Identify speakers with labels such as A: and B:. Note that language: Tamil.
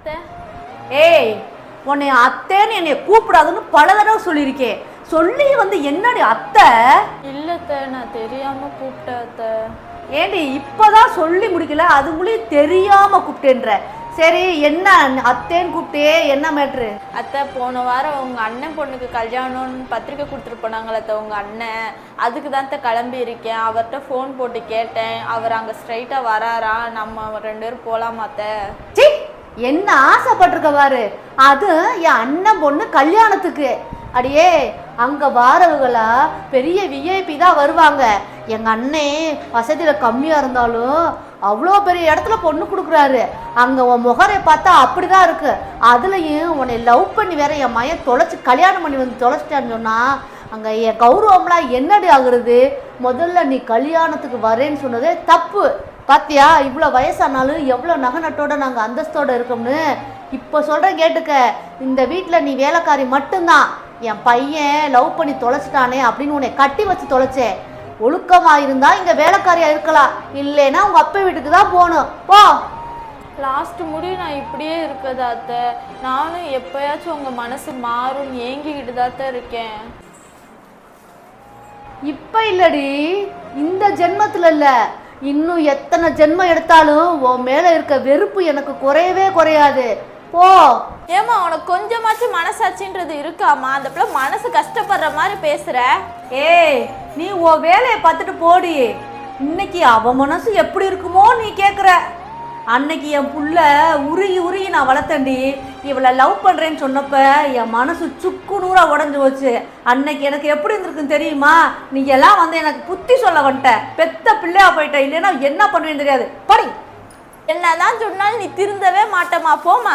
A: அத்தை?
B: ஏய் உன்னை அத்தைன்னு என்னை கூப்பிடாதுன்னு பல தடவை சொல்லியிருக்கேன். சொல்லி வந்து என்னடி அத்தை?
A: இல்ல அத்தை நான் தெரியாம கூப்பிட்டேன் அத்தை.
B: ஏண்டி இப்பதான் சொல்லி முடிக்கல அதுங்களையும் தெரியாம கூப்பிட்டேன்ற. சரி என்ன அத்தேன்னு கூப்பிட்டே என்ன மேட்ரு?
A: அத்தை போன வாரம் உங்க அண்ணன் பொண்ணுக்கு கல்யாணம்னு பத்திரிக்கை கொடுத்துட்டு போனாங்களே அத்தை உங்க அண்ணன். அதுக்கு தான் அத்தை கிளம்பி இருக்கேன். அவர்கிட்ட ஃபோன் போட்டு கேட்டேன். அவர் அங்க ஸ்ட்ரைட்டா வராரா? நம்ம ரெண்டு பேரும் போலாமா அத்தை?
B: சி என்ன ஆசைப்பட்டிருக்க பாரு? அது என் அண்ணன் பொண்ணு கல்யாணத்துக்கு. அடியே அங்கே வாரவங்களா பெரிய விஐபி தான் வருவாங்க. எங்கள் அண்ணே வசதியில் கம்மியாக இருந்தாலும் அவ்வளோ பெரிய இடத்துல பொண்ணு கொடுக்குறாரு. அங்கே உன் முகரை பார்த்தா அப்படிதான் இருக்கு. அதுலேயும் உன்னை லவ் பண்ணி வேற என் மையன் தொலைச்சி கல்யாணம் பண்ணி வந்து தொலைச்சிட்டான்னு சொன்னால் அங்கே என் கௌரவம்லாம் என்னடி ஆகுறது? முதல்ல நீ கல்யாணத்துக்கு வரேன்னு சொன்னதே தப்பு. பாத்தியா இவ்வளோ வயசானாலும் எவ்வளோ நகை நட்டோட நாங்கள் அந்தஸ்தோட இருக்கோம்னு? இப்போ சொல்கிறேன் கேட்டுக்க. இந்த வீட்டில் நீ வேலைக்காரி மட்டும்தான். என் பையன் லவ் பண்ணி தொலைச்சிட்டானே அப்படின்னு உன்னை கட்டி வச்சு தொலைச்சேன் ஒழுக்கமாக இருந்தால் இங்கே வேலைக்காரியாக இருக்கலாம். இல்லைன்னா உங்கள் அப்பா வீட்டுக்கு தான் போகணும். போ.
A: லாஸ்ட் முடி நான் இப்படியே இருக்கதா அத்தை? நானும் எப்பயாச்சும் உங்க மனசு மாறும்னு ஏங்கிக்கிட்டு தான் இருக்கேன்.
B: இப்போ இல்லடி. இந்த ஜென்மத்தில் இல்லை. இன்னும் எத்தனை ஜென்மம் எடுத்தாலும் உன் மேலே இருக்க வெறுப்பு எனக்கு குறையவே குறையாது. போ.
A: ஏமா உனக்கு கொஞ்சமாச்சும் மனசாட்சின்றது இருக்காமா அந்த பிள்ளை மனசு கஷ்டப்படுற மாதிரி பேசுற.
B: ஏய் நீ உன் வேலையை பார்த்துட்டு போடி. இன்னைக்கு அவ மனசு எப்படி இருக்குமோ நீ கேட்குற அன்னைக்கு என் புள்ள உருகி உருகி நான் வளர்த்தண்டி இவளை லவ் பண்ணுறேன்னு சொன்னப்ப என் மனசு சுக்கு நூறாக உடஞ்சி போச்சு. அன்னைக்கு எனக்கு எப்படி இருந்திருக்குன்னு தெரியுமா? நீ எல்லாம் வந்து எனக்கு புத்தி சொல்ல வந்துட்ட. பெத்த பிள்ளையா போயிட்ட. இல்லைன்னா என்ன பண்ணுவேன்னு தெரியாது. படி.
A: என்னதான் சொன்னாலும் நீ திருந்தவே மாட்டேமா போமா